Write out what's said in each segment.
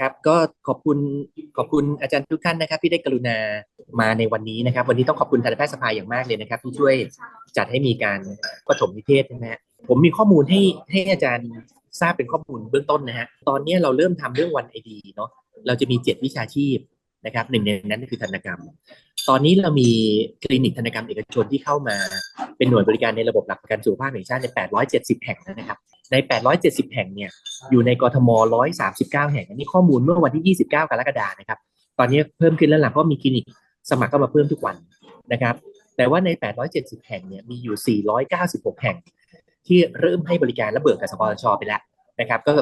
ครับก็ขอบคุณขอบคุณอาจารย์ทุกท่านนะครับ ที่ได้กรุณามาในวันนี้นะครับ วันนี้ต้องขอบคุณทันตแพทยสภาอย่างมากเลยนะครับ ที่ช่วยจัดให้มีการปฐมนิเทศนะฮะผมมีข้อมูลให้ให้อาจารย์ทราบเป็นข้อมูลเบื้องต้นนะฮะตอนนี้เราเริ่มทำเรื่องวันไอดีเนาะเราจะมีเจ็ดวิชาชีพนะครับหนึ่งในนั้นคือธนกรรม ตอนนี้เรามีคลินิกธนกรรมเอกชนที่เข้ามาเป็นหน่วยบริการในระบบหลักประกันสุขภาพแห่งชาติใน 870 แห่งนะครับ ใน 870 แห่งเนี่ยอยู่ในกทม 139 แห่งอันนี้ข้อมูลเมื่อวันที่ 29 กรกฎาคมนะครับ ตอนนี้เพิ่มขึ้นแล้วหลังเพราะมีคลินิกสมัครก็มาเพิ่มทุกวันนะครับ แต่ว่าใน 870 แห่งเนี่ยมีอยู่ 496 แห่ง ที่เริ่มให้บริการและเบิกกับสปสชไปแล้วนะครับ ก็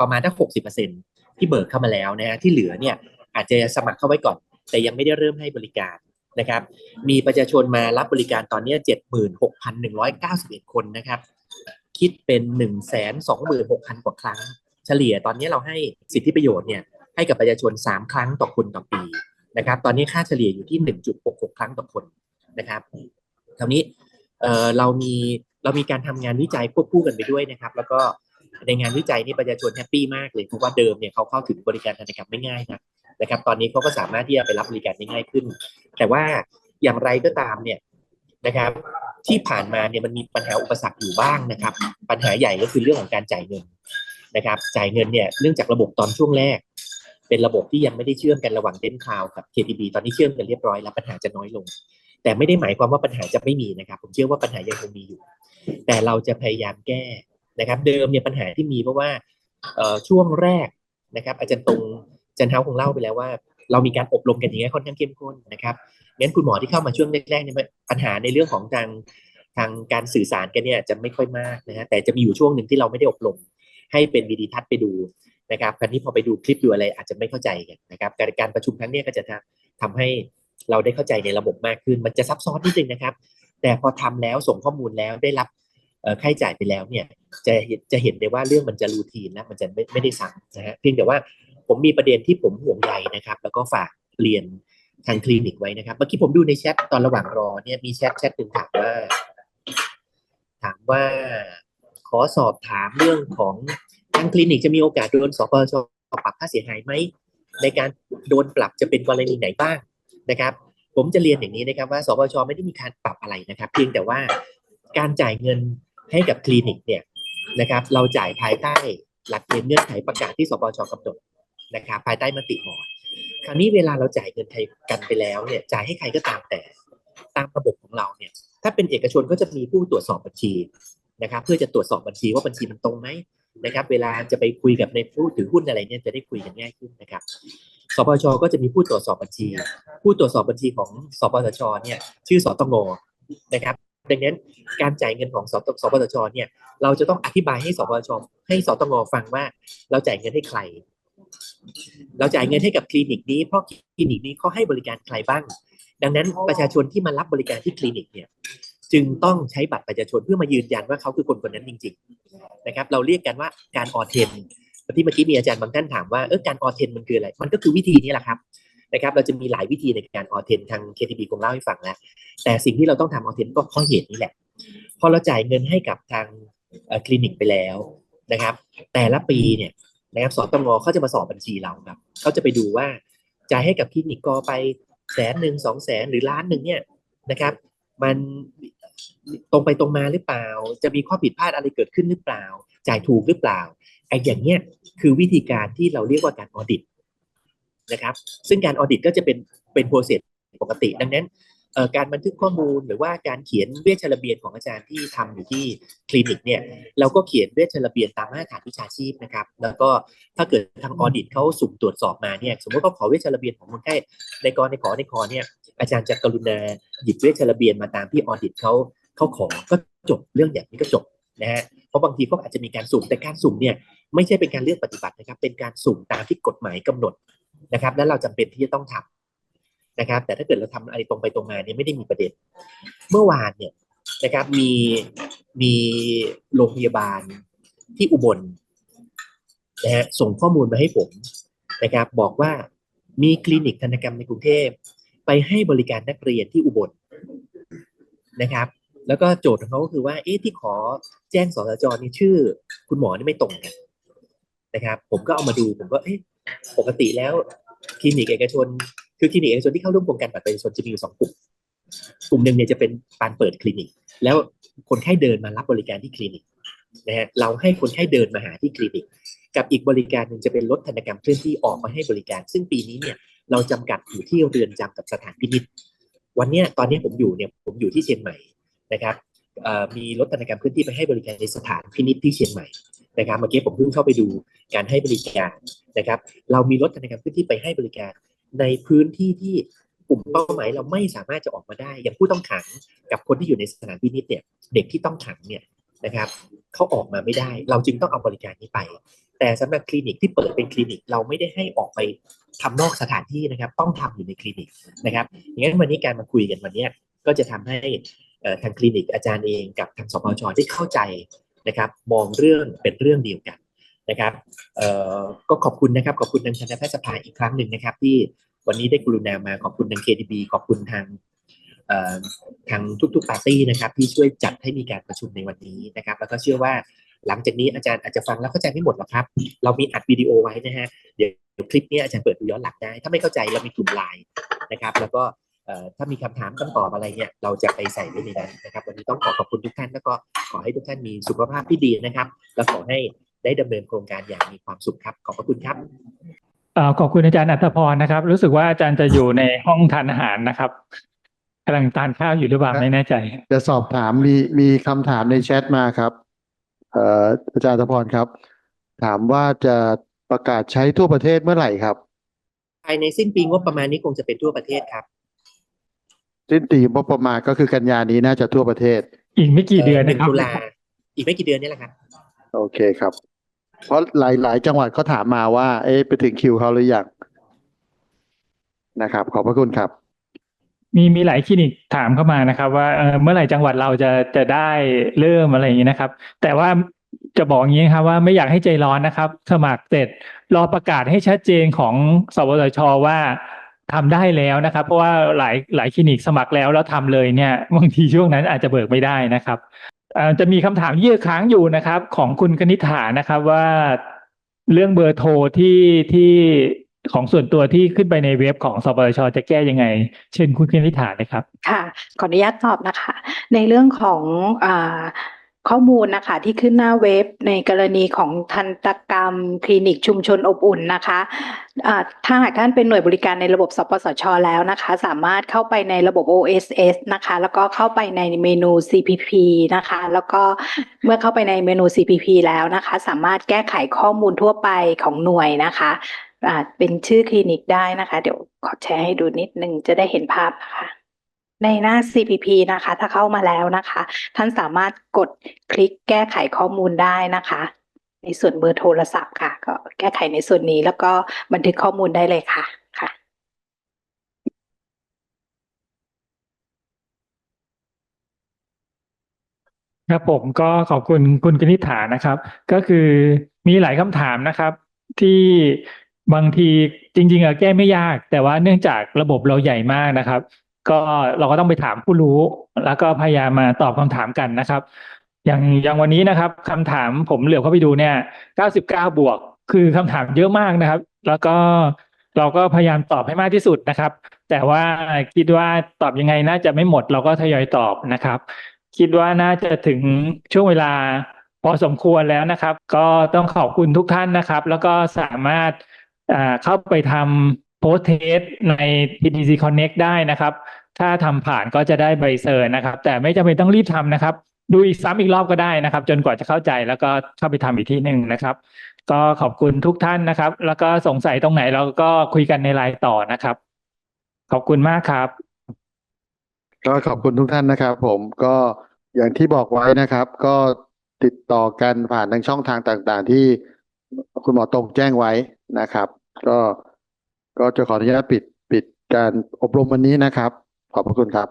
ประมาณทั้ง60%ที่เบิกเข้ามาแล้วนะฮะที่เหลือเนี่ยอาจจะสมัครเข้าไว้ก่อน แต่ยังไม่ได้เริ่มให้บริการนะครับ มีประชาชนมารับบริการตอนนี้ 76,191 คนนะครับ คิดเป็น 126,000 กว่าครั้ง เฉลี่ยตอนนี้เราให้สิทธิประโยชน์เนี่ยให้กับประชาชน 3 ครั้งต่อคนต่อปีนะครับตอนนี้ค่าเฉลี่ยอยู่ที่ 1.66 ครั้งต่อคนนะครับคราวนี้เอ่อเรามีเรามีการทำงานวิจัยควบคู่กันไปด้วยนะครับ แล้วก็ในงานวิจัยนี่ประชาชนแฮปปี้มากเลยเพราะว่าเดิมเนี่ยเขาเข้าถึงบริการธนกรรไม่ง่ายนะนะครับ ตอนนี้เขาก็สามารถที่จะไปรับบริการได้ง่ายขึ้น แต่ว่าอย่างไรก็ตามเนี่ย นะครับ ที่ผ่านมาเนี่ยมันมีปัญหาอุปสรรคอยู่บ้างนะครับ ปัญหาใหญ่ก็คือเรื่องของการจ่ายเงินนะครับ จ่ายเงินเนี่ยเนื่องจากระบบตอนช่วงแรก เป็นระบบที่ยังไม่ได้เชื่อมกันระหว่างเดนคาวกับ KTB ตอนนี้เชื่อมกันเรียบร้อยแล้วปัญหาจะน้อยลง แต่ไม่ได้หมายความว่าปัญหาจะไม่มีนะครับ ผมเชื่อว่าปัญหายังคงมีอยู่ แต่เราจะพยายามแก้นะครับ เดิมเนี่ยปัญหาที่มีเพราะว่าช่วงแรกนะครับ อาจารย์ตรงอาจารย์เท้าคงเล่าไปแล้วว่า เรามีการอบรมกันอย่างนี้ค่อนข้างเข้มข้นนะครับงั้นคุณหมอที่เข้ามาช่วงแรกๆเนี่ยปัญหาในเรื่องของทางทางการสื่อสารกันเนี่ยจะไม่ค่อยมากนะฮะแต่จะมีอยู่ช่วงหนึ่งที่เราไม่ได้อบรมให้เป็นวิดีทัศน์ไปดูนะครับคราวนี้พอไปดูคลิปดูอะไรอาจจะไม่เข้าใจกันนะครับการการประชุมครั้งนี้ก็จะทำให้เราได้เข้าใจในระบบมากขึ้น มันจะซับซ้อนนิดนึงนะครับ แต่พอทำแล้วส่งข้อมูลแล้วได้รับค่าใช้จ่ายไปแล้วเนี่ยจะจะเห็นได้ว่าเรื่องมันจะรูทีนนะมันจะไม่ไม่ได้สั่งนะฮะเพียงแต่ว่า ผมมีประเด็นที่ผมห่วงใยนะครับ แล้วก็ฝากเรียนทางคลินิกไว้นะครับเมื่อกี้ผมดูในแชทตอนระหว่างรอเนี่ยมีแชทแชทหนึ่งถามว่า ถามว่าขอสอบถามเรื่องของทางคลินิกจะมีโอกาสโดนสปชปรับค่าเสียหายไหมในการโดนปรับจะเป็นกรณีไหนบ้างนะครับ ผมจะเรียนอย่างนี้นะครับ ว่าสปชไม่ได้มีการปรับอะไรนะครับ เพียงแต่ว่าการจ่ายเงินให้กับคลินิกเนี่ยนะครับ เราจ่ายภายใต้หลักเกณฑ์เงื่อนไขประกาศที่สปชกำหนด นะครับภายใต้มติบอดคราวนี้เวลาเราจ่ายเงินไทยกันไปแล้วเนี่ยจ่ายให้ใครก็ตามแต่ตามระบบของเราเนี่ยถ้าเป็นเอกชนก็จะมีผู้ตรวจสอบบัญชีนะครับเพื่อจะตรวจสอบบัญชีว่าบัญชีมันตรงไหมนะครับเวลาจะไปคุยกับในผู้ถือหุ้นอะไรเนี่ยจะได้คุยกันง่ายขึ้นนะครับสปชก็จะมีผู้ตรวจสอบบัญชี ผู้ตรวจสอบบัญชีของสปสชเนี่ยชื่อสตงนะครับดังนั้นการจ่ายเงินของสสปสชเนี่ยเราจะต้องอธิบายให้สปชให้สตงฟังว่าเราจ่ายเงินให้ใคร เราจ่ายเงินให้กับคลินิกนี้เพราะคลินิกนี้เขาให้บริการใครบ้าง ดังนั้นประชาชนที่มารับบริการที่คลินิกเนี่ยจึงต้องใช้บัตรประชาชนเพื่อมายืนยันว่าเขาคือคนคนนั้นจริง ๆ นะครับ เราเรียกกันว่าการออเทนที่เมื่อกี้มีอาจารย์บางท่านถามว่าเออการออเทนมันคืออะไร มันก็คือวิธีนี้แหละครับนะครับ เราจะมีหลายวิธีในการออเทนทาง KTB คงเล่าให้ฟังแล้วแต่สิ่งที่เราต้องทำออเทนก็เพราะเหตุนี้แหละ พอเราจ่ายเงินให้กับทางคลินิกไปแล้วนะครับ แต่ละปีเนี่ย นะครับสตงเขาจะมาสอบบัญชีเราครับเขาจะไปดูว่าจ่ายให้กับคลินิกกอไปแสนหนึ่งสองแสนหรือล้านหนึ่งเนี่ยนะครับ มันตรงไปตรงมาหรือเปล่า จะมีข้อผิดพลาดอะไรเกิดขึ้นหรือเปล่า จ่ายถูกหรือเปล่าไอ้อย่างเนี้ยคือวิธีการที่เราเรียกว่าการออดิตนะครับ ซึ่งการออดิตก็จะเป็นเป็นโปรเซสปกติ ดังนั้น การบันทึกข้อมูลหรือว่าการเขียนเวชระเบียนของอาจารย์ที่ทำอยู่ที่คลินิกเนี่ยเราก็เขียนเวชระเบียนตามมาตรฐานวิชาชีพนะครับ แล้วก็ถ้าเกิดทางออดิตเขาสุ่มตรวจสอบมาเนี่ยสมมติเขาขอเวชระเบียนของคนไข้ในกรในขอในคอเนี่ยอาจารย์จะกรุณาหยิบเวชระเบียนมาตามที่ออดิตเขาเขาขอก็จบเรื่องอย่างนี้ก็จบนะฮะเพราะบางทีเขาอาจจะมีการสุ่มแต่การสุ่มเนี่ยไม่ใช่เป็นการเลือกปฏิบัตินะครับ เป็นการสุ่มตามที่กฎหมายกำหนดนะครับและเราจำเป็นที่จะต้องทำ นะครับ แต่ถ้าเกิดเราทำอะไรตรงไปตรงมาเนี่ยไม่ได้มีประเด็น เมื่อวานเนี่ยนะครับมีมีโรงพยาบาลที่อุบลนะฮะส่งข้อมูลมาให้ผมนะครับ บอกว่ามีคลินิกธนกรรมในกรุงเทพไปให้บริการนักเรียนที่อุบลนะครับ แล้วก็โจทย์ของเขาก็คือว่าเอ๊ะที่ขอแจ้งสสจนี่ชื่อ คุณหมอนี่ไม่ตรงกันนะครับ ผมก็เอามาดูผมก็เอ๊ะปกติแล้วคลินิกเอกชน คือคลินิกเอกชนที่เข้าร่วมโครงการบัตรประชาชนจะมีอยู่สองกลุ่ม กลุ่มหนึ่งเนี่ยจะเป็นการเปิดคลินิก แล้วคนไข้เดินมารับบริการที่คลินิกนะฮะเราให้คนไข้เดินมาหาที่คลินิก กับอีกบริการหนึ่งจะเป็นรถธนกรรมเคลื่อนที่ออกมาให้บริการ ซึ่งปีนี้เนี่ยเราจำกัดอยู่ที่เรือนจำกับสถานพินิจวันเนี้ยตอนนี้ผมอยู่เนี่ยผมอยู่ที่เชียงใหม่นะครับมีรถธนกรรมเคลื่อนที่ไปให้บริการในสถานพินิจที่เชียงใหม่นะครับเมื่อกี้ผมเพิ่งเข้าไปดูการให้บริการนะครับ เรามีรถธนกรรมเคลื่อนที่ไปให้บริการ ในพื้นที่ที่กลุ่มเป้าหมายเราไม่สามารถจะออกมาได้ อย่างผู้ต้องขังกับคนที่อยู่ในสถานพินิจเนี่ยเด็กที่ต้องขังเนี่ยนะครับเขาออกมาไม่ได้ เราจึงต้องเอาบริการนี้ไป แต่สำหรับคลินิกที่เปิดเป็นคลินิกเราไม่ได้ให้ออกไปทำนอกสถานที่นะครับ ต้องทำอยู่ในคลินิกนะครับอย่างนั้นวันนี้การมาคุยกันวันนี้ก็จะทำให้ทางคลินิกอาจารย์เองกับทางสปชได้เข้าใจนะครับ มองเรื่องเป็นเรื่องเดียวกัน นะครับก็ขอบคุณนะครับขอบคุณทางคณะแพทยสภาอีกครั้งหนึ่งนะครับ ที่วันนี้ได้กรุณามาขอบคุณทาง KDB ขอบคุณทางทางทุกๆปาร์ตี้นะครับ ที่ช่วยจัดให้มีการประชุมในวันนี้นะครับ แล้วก็เชื่อว่าหลังจากนี้อาจารย์อาจจะฟังแล้วเข้าใจไม่หมดหรอกครับ เรามีอัดวิดีโอไว้นะฮะเดี๋ยวคลิปนี้อาจารย์เปิดดูย้อนหลังได้ ถ้าไม่เข้าใจเรามีกลุ่มไลน์นะครับ แล้วก็ถ้ามีคำถามคำตอบอะไรเนี่ยเราจะไปใส่ไว้ในนั้นนะครับ วันนี้ต้องขอขอบคุณทุกท่านแล้วก็ขอให้ทุกท่านมีสุขภาพที่ดีนะครับ และขอให้ ได้ดำเนินโครงการอย่างมีความสุขครับ ขอบพระคุณครับเอ่อขอบคุณอาจารย์อัตพรนะครับ รู้สึกว่าอาจารย์จะอยู่ในห้องทานอาหารนะครับกำลังทานข้าวอยู่หรือเปล่าครับไม่แน่ใจ จะสอบถามมีมีคำถามในแชทมาครับเอ่ออาจารย์ธพรครับ ถามว่าจะประกาศใช้ทั่วประเทศเมื่อไหร่ครับภายในสิ้นปีงบประมาณนี้คงจะเป็นทั่วประเทศครับ สิ้นปีงบประมาณก็คือกันยานี้น่าจะทั่วประเทศ อีกไม่กี่เดือนหนึ่นะงครับตุลาอีกไม่กี่เดือนนี่แหละครับ โอเคครับ เพราะหลายหลายจังหวัดก็ถามมาว่า เอ๊ะไปถึงคิวเขาหรือยังนะครับ ขอบพระคุณครับ มีมีหลายคลินิกถามเข้ามานะครับ ว่าเออเมื่อไหร่จังหวัดเราจะจะได้เริ่มอะไรอย่างนี้นะครับ แต่ว่าจะบอกอย่างนี้ครับว่าไม่อยากให้ใจร้อนนะครับ สมัครเสร็จรอประกาศให้ชัดเจนของสวทชว่าทำได้แล้วนะครับ เพราะว่าหลายหลายคลินิกสมัครแล้วแล้วทำเลยเนี่ยบางทีช่วงนั้นอาจจะเบิกไม่ได้นะครับ จะมีคำถามยืดค้างอยู่นะครับ ของคุณคณิษฐานะครับว่าเรื่องเบอร์โทรที่ที่ของส่วนตัวที่ขึ้นไปในเว็บของสปชจะแก้ยังไง เชิญคุณคณิษฐาเลยครับ ค่ะ ขออนุญาตตอบนะคะ ในเรื่องของอา ข้อมูลนะคะที่ขึ้นหน้าเว็บในกรณีของทันตกรรม คลินิกชุมชนอบอุ่นนะคะอ่าถ้าหากท่านเป็นหน่วยบริการในระบบสปสช แล้วนะคะ สามารถเข้าไปในระบบ OSS นะคะ แล้วก็เข้าไปในเมนู CPP นะคะ แล้วก็เมื่อเข้าไปในเมนู CPP แล้วนะคะ สามารถแก้ไขข้อมูลทั่วไปของหน่วยนะคะเป็นชื่อคลินิกได้นะคะ เดี๋ยวขอแชร์ให้ดูนิดนึงจะได้เห็นภาพนะคะ ในหน้า CPP นะคะ ถ้าเข้ามาแล้วนะคะ ท่านสามารถกดคลิกแก้ไขข้อมูลได้นะคะ ในส่วนเบอร์โทรศัพท์ค่ะ ก็แก้ไขในส่วนนี้แล้วก็บันทึกข้อมูลได้เลยค่ะค่ะ ครับผมก็ขอบคุณคุณกนิษฐานะครับ ก็คือมีหลายคำถามนะครับ ที่บางทีจริง ๆอะแก้ไม่ยาก แต่ว่าเนื่องจากระบบเราใหญ่มากนะครับ ก็เราก็ต้องไปถามผู้รู้ แล้วก็พยายามมาตอบคำถามกันนะครับ อย่างอย่างวันนี้นะครับคำถามผมเหลือเข้าไปดูเนี่ย 99 บวก คือคำถามเยอะมากนะครับ แล้วก็เราก็พยายามตอบให้มากที่สุดนะครับ แต่ว่าคิดว่าตอบยังไงน่าจะไม่หมด เราก็ทยอยตอบนะครับ คิดว่าน่าจะถึงช่วงเวลาพอสมควรแล้วนะครับ ก็ต้องขอบคุณทุกท่านนะครับ แล้วก็สามารถอ่าเข้าไปทำ สเทสใน TTC Connect ได้นะครับ ถ้าทำผ่านก็จะได้ใบเซอร์นะครับ แต่ไม่จำเป็นต้องรีบทำนะครับ ดูอีกซ้ำอีกรอบก็ได้นะครับ จนกว่าจะเข้าใจแล้วก็เข้าไปทำอีกที่หนึ่งนะครับ ก็ขอบคุณทุกท่านนะครับ แล้วก็สงสัยตรงไหนเราก็คุยกันในไลน์ต่อนะครับ ขอบคุณมากครับ ก็ขอบคุณทุกท่านนะครับ ผมก็อย่างที่บอกไว้นะครับ ก็ติดต่อกันผ่านทางช่องทางต่างๆ ที่คุณหมอตรงแจ้งไว้นะครับ ก็ ก็จะขออนุญาตปิดปิดการอบรมวันนี้นะครับ ขอบพระคุณครับ